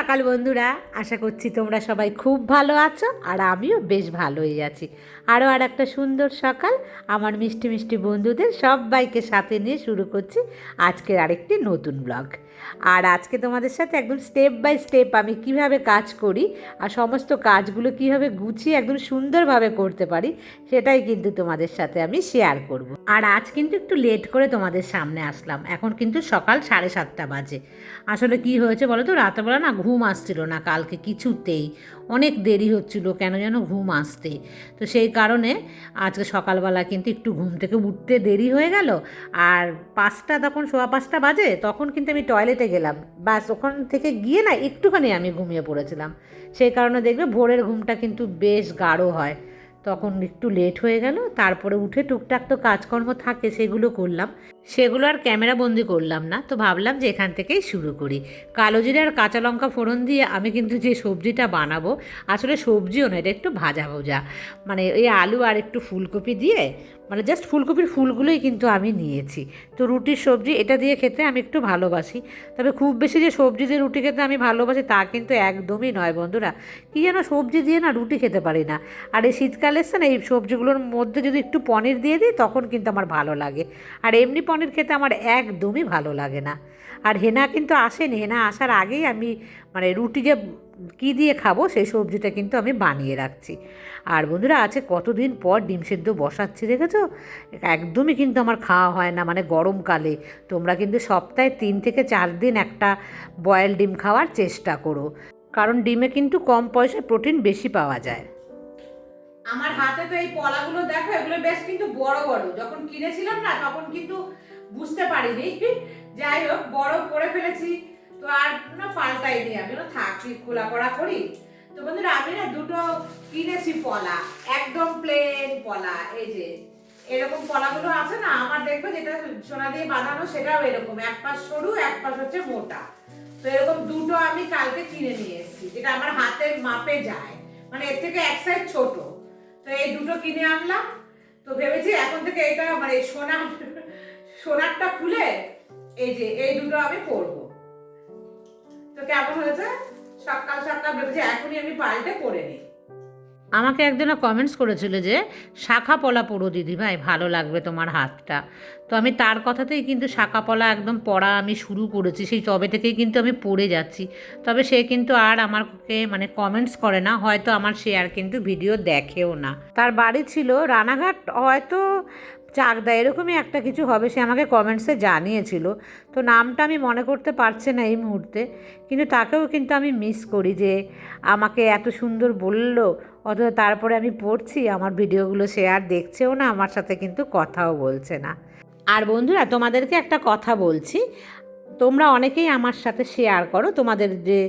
সকাল বন্ধুরা। আশা করছি তোমরা সবাই খুব ভালো আছো আর আমিও বেশ ভালোই আছি। আরও আর একটা সুন্দর সকাল। আমার মিষ্টি মিষ্টি বন্ধুদের সবাইকে সাথে নিয়ে শুরু করছি আজকের আরেকটি নতুন ব্লগ। আর আজকে তোমাদের সাথে একদম স্টেপ বাই স্টেপ আমি কীভাবে কাজ করি আর সমস্ত কাজগুলো কীভাবে গুছিয়ে একদম সুন্দরভাবে করতে পারি, সেটাই কিন্তু তোমাদের সাথে আমি শেয়ার করব। আর আজ কিন্তু একটু লেট করে তোমাদের সামনে আসলাম। এখন কিন্তু সকাল সাড়ে সাতটা বাজে। আসলে কি হয়েছে বলো তো? রাতেবেলা না ঘুম আসছিল না, কালকে কিছুতেই। অনেক দেরি হচ্ছিল কেন যেন ঘুম আসতে। তো সেই কারণে আজকে সকালবেলা কিন্তু একটু ঘুম থেকে উঠতে দেরি হয়ে গেল। আর পাঁচটা তখন, সোয়া পাঁচটা বাজে, তখন কিন্তু আমি টয়লেটে গেলাম। ব্যাস, ওখান থেকে গিয়ে না একটুখানি আমি ঘুমিয়ে পড়েছিলাম। সেই কারণে দেখবে ভোরের ঘুমটা কিন্তু বেশ গাঢ় হয়। তখন একটু লেট হয়ে গেল, তারপরে উঠে টুকটাক তো কাজকর্ম থাকে, সেগুলো করলাম। সেগুলো আর ক্যামেরা বন্দি করলাম না, তো ভাবলাম যে এখান থেকেই শুরু করি। কালো জিরে আর কাঁচা লঙ্কা ফোড়ন দিয়ে আমি কিন্তু যে সবজিটা বানাবো, আসলে সবজিও না, এটা একটু ভাজা ভোজা। মানে ওই আলু আর একটু ফুলকপি দিয়ে মানে জাস্ট ফুলকপির ফুলগুলোই কিন্তু আমি নিয়েছি। তো রুটির সবজি এটা দিয়ে খেতে আমি একটু ভালোবাসি। তবে খুব বেশি যে সবজি দিয়ে রুটি খেতে আমি ভালোবাসি তা কিন্তু একদমই নয় বন্ধুরা। কী যেন সবজি দিয়ে না রুটি খেতে পারি না। আর এই শীতকাল এসছে না এই সবজিগুলোর মধ্যে যদি একটু পনির দিয়ে দিই তখন কিন্তু আমার ভালো লাগে। আর এমনি পনির খেতে আমার একদমই ভালো লাগে না। আর হেনা কিন্তু আসেনি। হেনা আসার আগেই আমি মানে রুটি যে কী দিয়ে খাব সেই সবজিটা কিন্তু আমি বানিয়ে রাখছি। আর বন্ধুরা আছে কতদিন পর ডিম সেদ্ধ বসাচ্ছি দেখেছ? একদমই কিন্তু আমার খাওয়া হয় না মানে গরমকালে। তোমরা কিন্তু সপ্তাহে তিন থেকে চার দিন একটা বয়েল ডিম খাওয়ার চেষ্টা করো। কারণ ডিমে কিন্তু কম পয়সায় প্রোটিন বেশি পাওয়া যায়। আমার হাতে তো এই পলাগুলো দেখো, এগুলো বেশ কিন্তু বড় বড়। যখন কিনেছিলাম না, তখন কিন্তু বুঝতে পারিনি। যাই হোক, বড় করে ফেলেছি। তো আর না পাল্টাইনি আমি না থাকি খোলা পড়া করি তো বন্ধুরা, আমি না দুটো কিনেছি পলা, একদম প্লেন পলা, এই যে, এরকম পলাগুলো আছে না, আমার দেখবে যেটা সোনা দিয়ে বাঁধানো, সেটাও এরকম, এক পাশ সরু, এক পাশ হচ্ছে মোটা। তো এরকম দুটো আমি কালকে কিনে নিয়ে এসেছি, যেটা আমার হাতের মাপে যায় মানে এর থেকে এক সাইজ ছোট। তো এই দুটো কিনে আনলাম, তো ভেবেছি এখন থেকে এটা মানে সোনার সোনারটা খুলে, এই যে, এই দুটো আমি পরবো আমাকে একজনে কমেন্টস করেছিল যে, শাখা পলা পড়ো দিদি ভাই ভালো লাগবে তোমার হাতটা। তো আমি তার কথাতেই কিন্তু শাখা পলা একদম পড়া আমি শুরু করেছি, সেই তবে থেকেই কিন্তু আমি পড়ে যাচ্ছি। তবে সে কিন্তু আর আমাকে মানে কমেন্টস করে না, হয়তো আমার সে আর কিন্তু ভিডিও দেখেও না। তার বাড়ি ছিল রানাঘাট, হয়তো চাকদা, এরকমই একটা কিছু হবে, সে আমাকে কমেন্টসে জানিয়েছিল। তো নামটা আমি মনে করতে পারছি না এই মুহূর্তে, কিন্তু তাকেও কিন্তু আমি মিস করি যে আমাকে এত সুন্দর বলল, অথচ তারপরে আমি পড়ছি, আমার ভিডিওগুলো সে আর দেখছেও না, আমার সাথে কিন্তু কথাও বলছে না। আর বন্ধুরা, তোমাদেরকে একটা কথা বলছি, তোমরা অনেকেই আমার সাথে শেয়ার করো, তোমাদের যে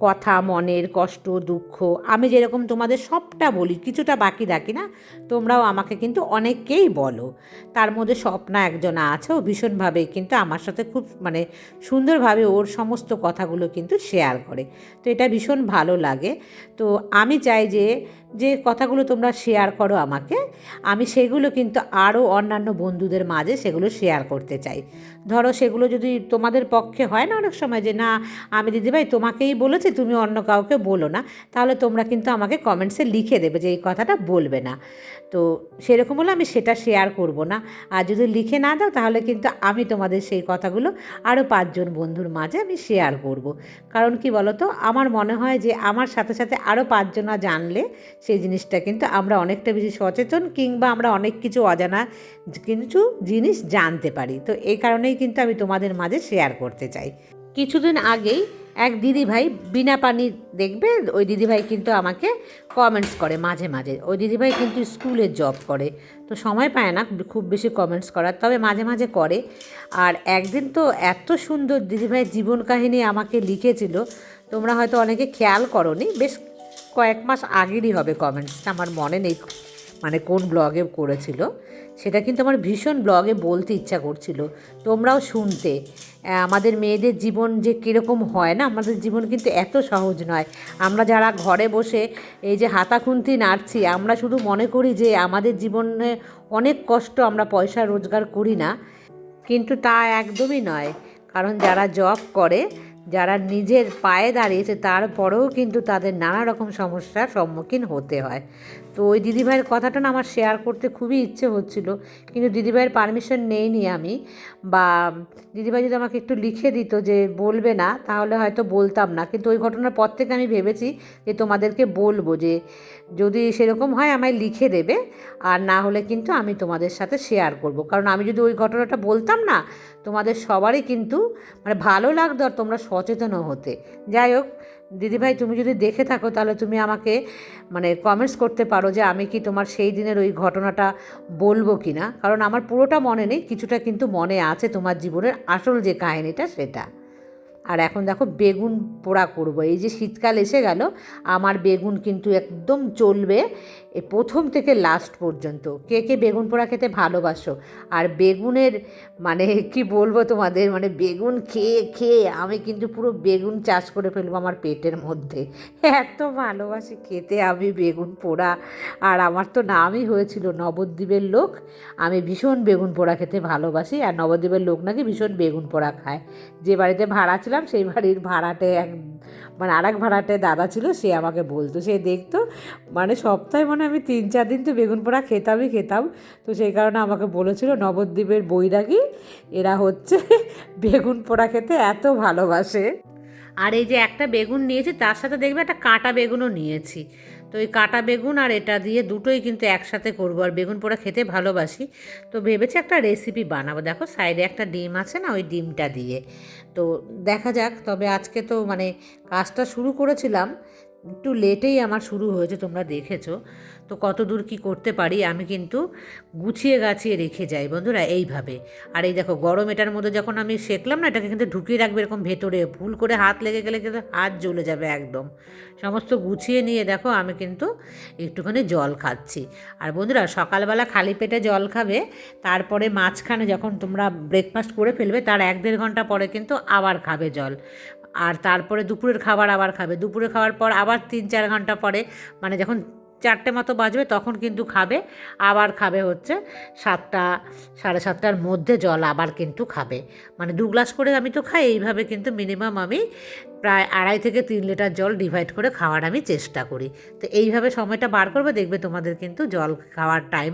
কথা, মনের কষ্ট, দুঃখ, আমি যেরকম তোমাদের সবটা বলি, কিছুটা বাকি রাখি না, তোমরাও আমাকে কিন্তু অনেককেই বলো। তার মধ্যে স্বপ্না একজন আছে, ও ভীষণভাবে কিন্তু আমার সাথে খুব মানে সুন্দরভাবে ওর সমস্ত কথাগুলো কিন্তু শেয়ার করে। তো এটা ভীষণ ভালো লাগে। তো আমি চাই যে যে কথাগুলো তোমরা শেয়ার করো আমাকে, আমি সেগুলো কিন্তু আরও অন্যান্য বন্ধুদের মাঝে সেগুলো শেয়ার করতে চাই। ধরো সেগুলো যদি তোমাদের পক্ষে হয় না অনেক সময় যে, না, আমি দিদিভাই তোমাকেই বলেছি তুমি অন্য কাউকে বলো না। তাহলে তোমরা কিন্তু আমাকে কমেন্টসে লিখে দেবে যে এই কথাটা বলবে না। তো সেরকম হলে আমি সেটা শেয়ার করব না। আর যদি লিখে না দাও, তাহলে কিন্তু আমি তোমাদের সেই কথাগুলো আরও পাঁচজন বন্ধুর মাঝে আমি শেয়ার করব। কারণ কি বলো তো আমার মনে হয় যে আমার সাথে সাথে আরও পাঁচজনা জানলে সেই জিনিসটা কিন্তু আমরা অনেকটা বেশি সচেতন কিংবা আমরা অনেক কিছু অজানা কিছু জিনিস জানতে পারি। তো এই কারণেই কিন্তু আমি তোমাদের মাঝে শেয়ার করতে চাই। কিছুদিন আগেই এক দিদিভাই বিনা পানি দেখবে, ওই দিদিভাই কিন্তু আমাকে কমেন্টস করে মাঝে মাঝে। ওই দিদিভাই কিন্তু স্কুলে জব করে, তো সময় পায় না খুব বেশি কমেন্টস করার, তবে মাঝে মাঝে করে। আর একদিন তো এত সুন্দর দিদিভাই জীবন কাহিনী আমাকে লিখেছিল, তোমরা হয়তো অনেকে খেয়াল করনি, বেশ কয়েক মাস আগেরই হবে কমেন্টসটা আমার মনে নেই মানে কোন ব্লগে করেছিল, সেটা কিন্তু আমার ভীষণ ব্লগে বলতে ইচ্ছা করছিল। তোমরাও শুনতে। আমাদের মেয়েদের জীবন যে কীরকম হয় না, আমাদের জীবন কিন্তু এত সহজ নয়। আমরা যারা ঘরে বসে এই যে হাতাখুন্তি নাড়ছি, আমরা শুধু মনে করি যে আমাদের জীবনে অনেক কষ্ট আমরা পয়সা রোজগার করি না। কিন্তু তা একদমই নয়। কারণ যারা জব করে, যারা নিজের পায়ে দাঁড়িয়েছে, তারপরেও কিন্তু তাদের নানা রকম সমস্যার সম্মুখীন হতে হয়। তো ওই দিদিভাইয়ের কথাটা না আমার শেয়ার করতে খুবই ইচ্ছে হচ্ছিল, কিন্তু দিদিভাইয়ের পারমিশন নেইনি আমি বা দিদিভাই যদি আমাকে একটু লিখে দিত যে বলবে না, তাহলে হয়তো বলতাম না। কিন্তু ওই ঘটনার পর থেকে আমি ভেবেছি যে তোমাদেরকে বলব যে যদি সেরকম হয় আমায় লিখে দেবে, আর না হলে কিন্তু আমি তোমাদের সাথে শেয়ার করব। কারণ আমি যদি ওই ঘটনাটা বলতাম না, তোমাদের সবারই কিন্তু মানে ভালো লাগতো আর তোমরা সচেতনও হতে। যাই হোক দিদিভাই, তুমি যদি দেখে থাকো, তাহলে তুমি আমাকে মানে কমেন্টস করতে পারো যে আমি কি তোমার সেই দিনের ওই ঘটনাটা বলব কি না কারণ আমার পুরোটা মনে নেই, কিছুটা কিন্তু মনে আছে তোমার জীবনের আসল যে কাহিনীটা, সেটা। আর এখন দেখো বেগুন পোড়া করব। এই যে শীতকাল এসে গেল, আমার বেগুন কিন্তু একদম চলবে এ প্রথম থেকে লাস্ট পর্যন্ত। কে কে বেগুন পোড়া খেতে ভালোবাসো? আর বেগুনের মানে কি বলব তোমাদের মানে বেগুন খেয়ে খেয়ে আমি কিন্তু পুরো বেগুন চাষ করে ফেলব আমার পেটের মধ্যে। এত ভালোবাসি খেতে আমি বেগুন পোড়া। আর আমার তো নামই হয়েছিল নবদ্বীপের লোক। আমি ভীষণ বেগুন পোড়া খেতে ভালোবাসি। আর নবদ্বীপের লোক নাকি ভীষণ বেগুন পোড়া খায়। যে বাড়িতে ভাড়া ছিলাম সেই বাড়ির ভাড়াটে এক মানে আর এক ভাড়াটে দাদা ছিল, সে আমাকে বলতো, সে দেখতো মানে সপ্তাহে মানে আমি তিন, চার দিন তো বেগুন পোড়া খেতামই খেতাম, তো সেই কারণে আমাকে বলেছিল, নবদ্বীপের বৈরাগী, এরা হচ্ছে বেগুন পোড়া খেতে এত ভালোবাসে। আর এই যে একটা বেগুন নিয়েছি, তার সাথে দেখবে একটা কাঁটা বেগুনও নিয়েছি। তো ওই কাটা বেগুন আর এটা দিয়ে দুটোই কিন্তু একসাথে করব। আর বেগুন পোড়া খেতে ভালোবাসি। তো ভেবেছি একটা রেসিপি বানাবো। দেখো সাইডে একটা ডিম আছে না, ওই ডিমটা দিয়ে। তো দেখা যাক, তবে আজকে তো মানে কাজটা শুরু করেছিলাম। একটু লেটেই আমার শুরু হয়েছে, তোমরা দেখেছ। তো কত দূর কী করতে পারি, আমি কিন্তু গুছিয়ে গাছিয়ে রেখে যাই বন্ধুরা, এইভাবে। আর এই দেখো, গরম এটার মধ্যে যখন আমি শেখলাম না, এটাকে কিন্তু ঢুকিয়ে রাখবে এরকম ভেতরে। ভুল করে হাত লেগে গেলে কিন্তু হাত জ্বলে যাবে একদম। সমস্ত গুছিয়ে নিয়ে দেখো, আমি কিন্তু একটুখানি জল খাচ্ছি। আর বন্ধুরা, সকালবেলা খালি পেটে জল খাবে, তারপরে মাঝখানে যখন তোমরা ব্রেকফাস্ট করে ফেলবে, তার এক দেড় ঘণ্টা পরে কিন্তু আবার খাবে জল। আর তারপরে দুপুরের খাবার আবার খাবে। দুপুরে খাওয়ার পর আবার তিন চার ঘণ্টা পরে মানে যখন চারটে মতো বাজবে তখন কিন্তু খাবে, আবার খাবে হচ্ছে সাতটা, সাড়ে সাতটার মধ্যে জল আবার কিন্তু খাবে। মানে দু গ্লাস করে আমি তো খাই, এইভাবে কিন্তু মিনিমাম আমি প্রায় আড়াই থেকে তিন লিটার জল ডিভাইড করে খাওয়ার আমি চেষ্টা করি। তো এইভাবে সময়টা বার করবে, দেখবে তোমাদের কিন্তু জল খাওয়ার টাইম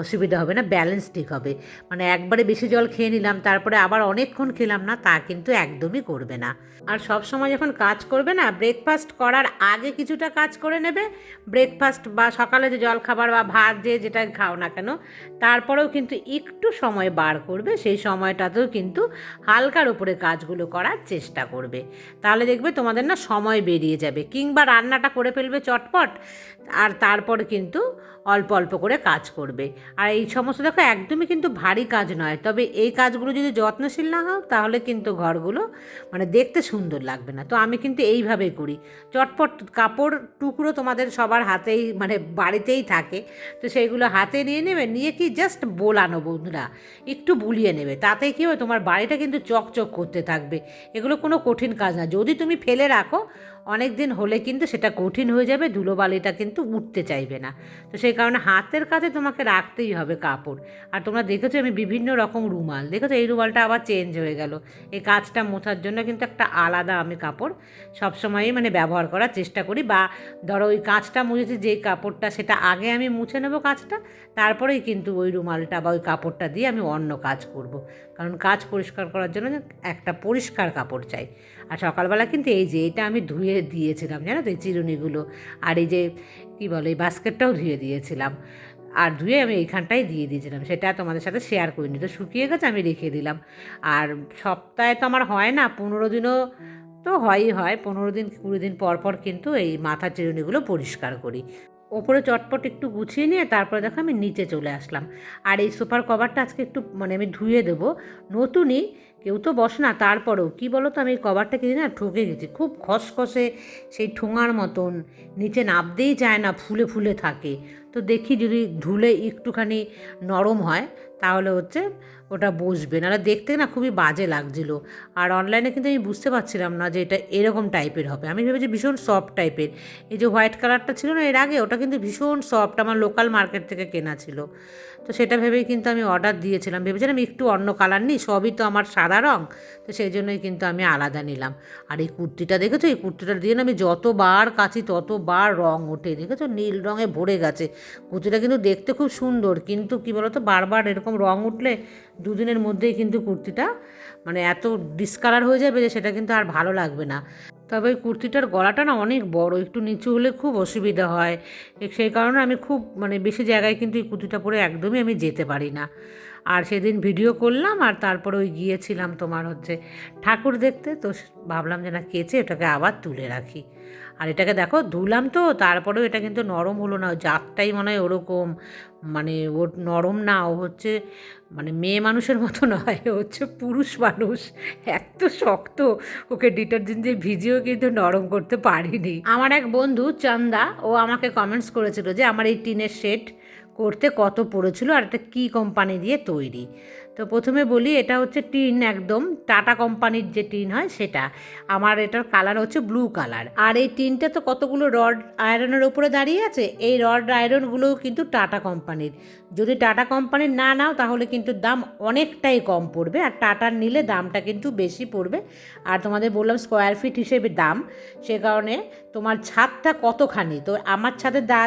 অসুবিধা হবে না ব্যালেন্স ঠিক হবে। মানে একবারে বেশি জল খেয়ে নিলাম, তারপরে আবার অনেকক্ষণ খেলাম না, তা কিন্তু একদমই করবে না। আর সব সময় যখন কাজ করবে না ব্রেকফাস্ট করার আগে কিছুটা কাজ করে নেবে ব্রেকফাস্ট বা সকালে যে জল খাবার বা ভাত যে যেটা খাও না কেন, তারপরেও কিন্তু একটু সময় বার করবে, সেই সময়টাতেও কিন্তু হালকার উপরে কাজগুলো করার চেষ্টা করবে। তাহলে দেখবে তোমাদের না সময় বেরিয়ে যাবে। কিংবা রান্নাটা করে ফেলবে চটপট আর তারপর কিন্তু অল্প অল্প করে কাজ করবে। আর এই সমস্ত দেখো, একদমই কিন্তু ভারী কাজ নয়। তবে এই কাজগুলো যদি যত্নশীল না হও, তাহলে কিন্তু ঘরগুলো মানে দেখতে সুন্দর লাগবে না। তো আমি কিন্তু এইভাবেই করি। চটপট কাপড় টুকরো তোমাদের সবার হাতেই মানে বাড়িতেই থাকে। তো সেইগুলো হাতে নিয়ে নেবে, নিয়ে কি জাস্ট বোলানো বন্ধুরা, একটু বুলিয়ে নেবে। তাতে কী হয়, তোমার বাড়িটা কিন্তু চকচক করতে থাকবে। এগুলো কোনো কঠিন কাজ না। যদি তুমি ফেলে রাখো অনেক দিন হলে কিন্তু সেটা কঠিন হয়ে যাবে, ধুলোবালিটা কিন্তু উঠতে চাইবে না। তো সেই কারণে হাতের কাছে তোমাকে রাখতেই হবে কাপড়। আর তোমরা দেখেছ আমি বিভিন্ন রকম রুমাল, দেখেছ? এই রুমালটা আবার চেঞ্জ হয়ে গেল। এই কাজটা মোছার জন্য কিন্তু একটা আলাদা আমি কাপড় সবসময়ই মানে ব্যবহার করার চেষ্টা করি। বা ধরো ওই কাঁচটা মুছেছি, যেই কাপড়টা সেটা আগে আমি মুছে নেব কাজটা তারপরেই কিন্তু ওই রুমালটা বা ওই কাপড়টা দিয়ে আমি অন্য কাজ করব। কারণ কাজ পরিষ্কার করার জন্য একটা পরিষ্কার কাপড় চাই। আর সকালবেলা কিন্তু এই যে এটা আমি ধুয়ে দিয়েছিলাম, জানো তো এই চিরুনিগুলো। আর এই যে, কী বলে, এই বাস্কেটটাও ধুয়ে দিয়েছিলাম। আর ধুয়ে আমি এইখানটাই দিয়ে দিয়েছিলাম, সেটা তোমাদের সাথে শেয়ার করিনি। তো শুকিয়ে গেছে, আমি রেখে দিলাম। আর সপ্তাহে তো আমার হয় না, পনেরো দিনও তো হয়ই হয়, পনেরো দিন, কুড়ি দিন পর পর কিন্তু এই মাথার চিরুনিগুলো পরিষ্কার করি। ওপরে চটপট একটু গুছিয়ে নিয়ে তারপরে দেখো আমি নিচে চলে আসলাম। আর এই সোফার কভারটা আজকে একটু মানে আমি ধুয়ে দেবো। নতুনই, কেউ তো বস না, তারপরেও কী বলো তো আমি এই কভারটা কিনে না ঠকে গেছি, খুব খসখসে সেই ঠোঙার মতন, নিচে নাবতেই চায় না, ফুলে ফুলে থাকে। তো দেখি যদি ধুলে একটুখানি নরম হয় তাহলে হচ্ছে ওটা বসবে। নাহলে দেখতে না খুবই বাজে লাগছিল। আর অনলাইনে কিন্তু আমি বুঝতে পারছিলাম না যে এটা এরকম টাইপের হবে। আমি ভেবেছি ভীষণ সফট টাইপের এই যে হোয়াইট কালারটা ছিল না এর আগে, ওটা কিন্তু ভীষণ সফট আমার লোকাল মার্কেট থেকে কেনা ছিল। তো সেটা ভেবেই কিন্তু আমি অর্ডার দিয়েছিলাম। ভেবেছিলাম একটু অন্য কালার নিই, সবই তো আমার সাদা রঙ তো সেই জন্যই কিন্তু আমি আলাদা নিলাম। আর এই কুর্তিটা দেখেছ? এই কুর্তিটা দিয়ে না আমি যতবার কাচি, ততবার রঙ ওঠে। দেখেছ? নীল রঙে ভরে গেছে। কুর্তিটা কিন্তু দেখতে খুব সুন্দর, কিন্তু কী বলতো? বারবার এরকম রঙ উঠলে দুদিনের মধ্যেই কিন্তু কুর্তিটা মানে এত ডিসকালার হয়ে যাবে যে সেটা কিন্তু আর ভালো লাগবে না। তবে ওই কুর্তিটার গলাটা না অনেক বড়, একটু নিচু হলে খুব অসুবিধা হয়। সেই কারণে আমি খুব মানে বেশি জায়গায় কিন্তু এই কুর্তিটা পরে একদমই আমি যেতে পারি না। আর সেদিন ভিডিও করলাম আর তারপরে ওই গিয়েছিলাম তোমার হচ্ছে ঠাকুর দেখতে, তো ভাবলাম যে না কেচে ওটাকে আবার তুলে রাখি। আর এটাকে দেখো ধুলাম তো, তারপরেও এটা কিন্তু নরম হলো না জাতটাই মনে হয় ওরকম মানে ও নরম না, ও হচ্ছে মানে মেয়ে মানুষের মতো নয়, ও হচ্ছে পুরুষ মানুষ, এত শক্ত, ওকে ডিটারজেন্ট দিয়ে ভিজিয়েও কিন্তু নরম করতে পারিনি। আমার এক বন্ধু চন্দা, ও আমাকে কমেন্টস করেছিল যে আমার এই টিনের শেড করতে কত পড়েছিল আর এটা কী কোম্পানি দিয়ে তৈরি? তো প্রথমে বলি, এটা হচ্ছে টিন একদম। টাটা কোম্পানির যে টিন হয় সেটা। আমার এটার কালার হচ্ছে ব্লু কালার। আর এই টিনটা তো কতগুলো রড আয়রনের ওপরে দাঁড়িয়ে আছে, এই রড আয়রনগুলোও কিন্তু টাটা কোম্পানির। যদি টাটা কোম্পানির না নাও, তাহলে কিন্তু দাম অনেকটাই কম পড়বে। আর টাটার নিলে দামটা কিন্তু বেশি পড়বে। আর তোমাদের বললাম স্কোয়ার ফিট হিসেবে দাম। সে কারণে তোমার ছাদটা কতখানি? তো আমার ছাদের দা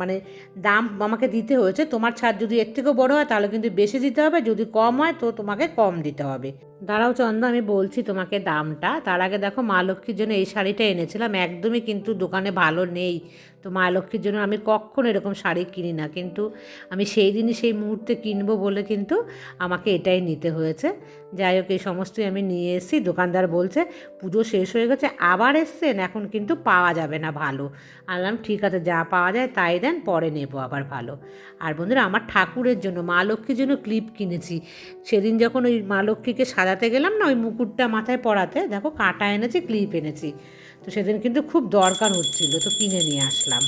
মানে দাম আমাকে দিতে হয়েছে। তোমার ছাদ যদি এর থেকেও বড় হয়, তাহলে কিন্তু বেশি দিতে হবে। যদি কম হয় তো তোমাকে কম দিতে হবে। দাঁড়াও চন্দ আমি বলছি তোমাকে দামটা। তার আগে দেখো মা লক্ষ্মীর জন্য এই শাড়িটা এনেছিলাম। একদমই কিন্তু দোকানে ভালো নেই। তো মা লক্ষ্মীর জন্য আমি কখনো এরকম শাড়ি কিনি না। কিন্তু আমি সেই দিনই সেই মুহূর্তে কিনবো বলে কিন্তু আমাকে এটাই নিতে হয়েছে। যাই হোক, এই সমস্তই আমি নিয়ে এসেছি। দোকানদার বলছে, পুজো শেষ হয়ে গেছে, আবার এসছেন, এখন কিন্তু পাওয়া যাবে না ভালো। আনলাম ঠিক আছে, যা পাওয়া যায় তাই দেন, পরে নেব আবার ভালো। আর বন্ধুরা, আমার ঠাকুরের জন্য, মা লক্ষ্মীর জন্য ক্লিপ কিনেছি। সেদিন যখন ওই মা লক্ষ্মীকে সাজাতে গেলাম না, ওই মুকুটটা মাথায় পরাতে, দেখো কাঁটা এনেছি, ক্লিপ এনেছি। তো সেদিন কিন্তু খুব দরকার হচ্ছিল তো কিনে নিয়ে আসলাম।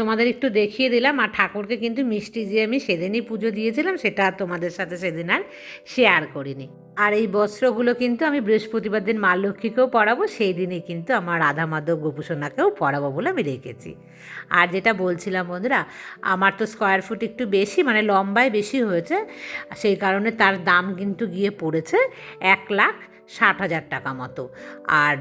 তোমাদের একটু দেখিয়ে দিলাম, আর ঠাকুরকে কিন্তু মিষ্টি যে আমি সেদিনই পুজো দিয়েছিলাম, সেটা তোমাদের সাথে সেদিন আর শেয়ার করিনি। আর এই বস্ত্রগুলো কিন্তু আমি বৃহস্পতিবার দিন মা লক্ষ্মীকেও পরাবো, সেই দিনে কিন্তু আমার রাধা মাধব গোপুসোনাকেও পরাবো বলে আমি রেখেছি। আর যেটা বলছিলাম বন্ধুরা, আমার তো স্কোয়ার ফুট একটু বেশি মানে লম্বায় বেশি হয়েছে, সেই কারণে তার দাম কিন্তু গিয়ে পড়েছে এক লাখ ষাট হাজার টাকা মতো। আর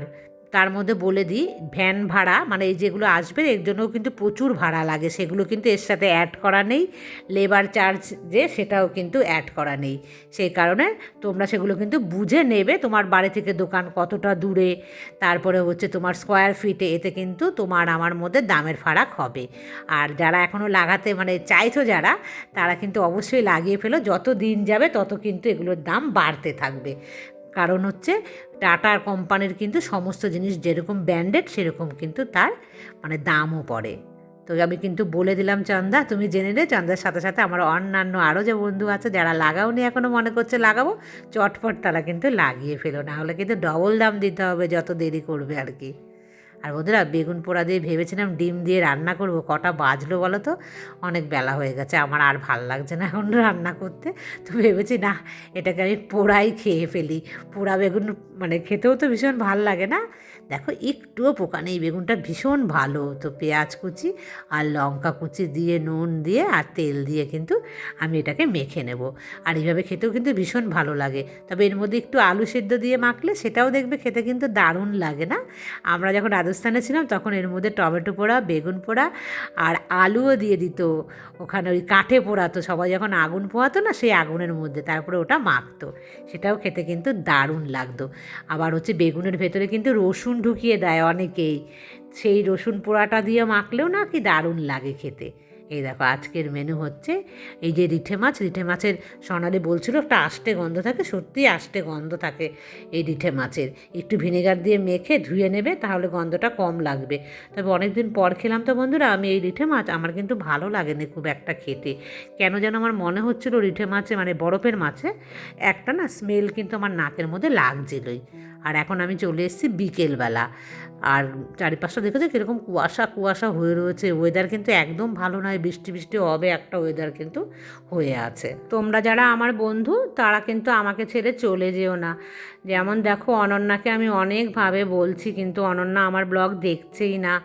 তার মধ্যে বলে দিই, ভ্যান ভাড়া মানে এই যেগুলো আসবে, এর জন্যও কিন্তু প্রচুর ভাড়া লাগে। সেগুলো কিন্তু এর সাথে অ্যাড করা নেই। লেবার চার্জ যে, সেটাও কিন্তু অ্যাড করা নেই। সেই কারণে তোমরা সেগুলো কিন্তু বুঝে নেবে তোমার বাড়ি থেকে দোকান কতটা দূরে। তারপরে হচ্ছে তোমার স্কোয়ার ফিটে এতে কিন্তু তোমার আমার মধ্যে দামের ফারাক হবে। আর যারা এখনও লাগাতে মানে চাইছো যারা, তারা কিন্তু অবশ্যই লাগিয়ে ফেলো। যত দিন যাবে, তত কিন্তু এগুলোর দাম বাড়তে থাকবে। কারণ হচ্ছে টাটার কোম্পানির কিন্তু সমস্ত জিনিস যেরকম ব্র্যান্ডেড সেরকম কিন্তু তার মানে দামও পড়ে। তো আমি কিন্তু বলে দিলাম চান্দা, তুমি জেনে নে, চান্দার সাথে সাথে আমার অন্যান্য আরও যে বন্ধু আছে যারা লাগাওনি এখনও মনে করছে লাগাবো, চটপট তারা কিন্তু লাগিয়ে ফেলো। না হলে কিন্তু ডবল দাম দিতে হবে যত দেরি করবে আর কি। আর বন্ধুরা, বেগুন পোড়া দিয়ে ভেবেছিলাম ডিম দিয়ে রান্না করব। কটা বাজলো বলো তো? অনেক বেলা হয়ে গেছে, আমার আর ভালো লাগছে না এখন রান্না করতে। তো ভেবেছি, না, এটাকে আমি পোড়াই খেয়ে ফেলি। পোড়া বেগুন মানে খেতেও তো ভীষণ ভালো লাগে না? দেখো একটুও পোকা নেই, বেগুনটা ভীষণ ভালো। তো পেঁয়াজ কুচি আর লঙ্কা কুচি দিয়ে, নুন দিয়ে আর তেল দিয়ে কিন্তু আমি এটাকে মেখে নেব। আর এইভাবে খেতেও কিন্তু ভীষণ ভালো লাগে। তবে এর মধ্যে একটু আলু সেদ্ধ দিয়ে মাখলে সেটাও দেখবে খেতে কিন্তু দারুণ লাগে না? আমরা যখন রাজস্থানে ছিলাম তখন এর মধ্যে টমেটো পোড়া, বেগুন পোড়া আর আলুও দিয়ে দিত। ওখানে ওই কাঠে পোড়াতো, সবাই যখন আগুন পোহাতো না সেই আগুনের মধ্যে তারপরে ওটা মাখতো। সেটাও খেতে কিন্তু দারুণ লাগতো। আবার হচ্ছে বেগুনের ভেতরে কিন্তু রসুন ঢুকিয়ে দেয় অনেকেই। সেই রসুন পোড়াটা দিয়ে মাখলেও না কি দারুণ লাগে খেতে। এই দেখো, আজকের মেনু হচ্ছে এই যে রিঠে মাছ। রিঠে মাছের সোনালি বলছিল একটা আষ্টে গন্ধ থাকে, সত্যি আষ্টে গন্ধ থাকে এই রিঠে মাছের। একটু ভিনেগার দিয়ে মেখে ধুয়ে নেবে, তাহলে গন্ধটা কম লাগবে। তবে অনেক দিন পর খেলাম তো বন্ধুরা, আমি এই রিঠে মাছ, আমার কিন্তু ভালো লাগেনি খুব একটা খেতে। কেন যেন আমার মনে হচ্ছিল রিঠে মাছে মানে বরফের মাছে, একটা না স্মেল কিন্তু আমার নাকের মধ্যে লাগছিলই। আর এখন আমি চলে এসেছি বিকেলবেলা। আর চারিপাশটা দেখেছ কীরকম কুয়াশা কুয়াশা হয়ে রয়েছে। ওয়েদার কিন্তু একদম ভালো নয়, বৃষ্টি বৃষ্টি হবে একটা ওয়েদার কিন্তু হয়ে আছে। তোমরা যারা আমার বন্ধু, তারা কিন্তু আমাকে ছেড়ে চলে যেও না। যেমন দেখো অনন্যাকে আমি অনেকভাবে বলছি, কিন্তু অনন্যা আমার ব্লগ দেখছেই না।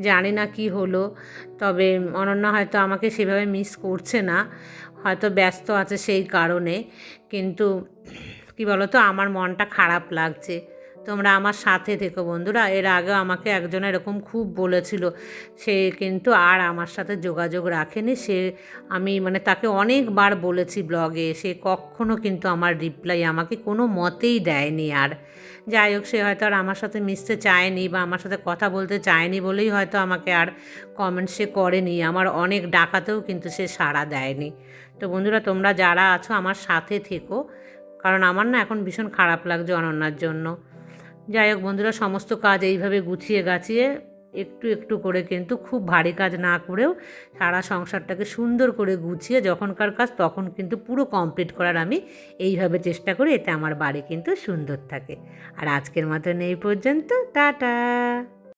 জানি না কি হলো। তবে অনন্যা হয়তো আমাকে সেভাবে মিস করছে না। হয়তো ব্যস্ত আছে সেই কারণে। কিন্তু কি বলো তো আমার মনটা খারাপ লাগছে। তোমরা আমার সাথে থেকো বন্ধুরা। এর আগেও আমাকে একজন এরকম খুব বলেছিল। সে কিন্তু আর আমার সাথে যোগাযোগ রাখেনি। সে আমি মানে তাকে অনেকবার বলেছি ব্লগে। সে কখনো কিন্তু আমার রিপ্লাই আমাকে কোনো মতেই দেয়নি আর। যাই হোক, সে হয়তো আর আমার সাথে মিশতে চায়নি বা আমার সাথে কথা বলতে চায়নি বলেই হয়তো আমাকে আর কমেন্ট সে করেনি। আমার অনেক ডাকাতেও কিন্তু সে সাড়া দেয়নি। তো বন্ধুরা, তোমরা যারা আছো আমার সাথে থেকো। কারণ আমার না এখন ভীষণ খারাপ লাগছে অনন্যার জন্য। যাই হোক বন্ধুরা, সমস্ত কাজ এইভাবে গুছিয়ে গাছিয়ে একটু একটু করে কিন্তু খুব ভারী কাজ না করেও সারা সংসারটাকে সুন্দর করে গুছিয়ে যখনকার কাজ তখন কিন্তু পুরো কমপ্লিট করার আমি এইভাবে চেষ্টা করি, এতে আমার বাড়ি কিন্তু সুন্দর থাকে। আর আজকের মতন এই পর্যন্ত, টাটা!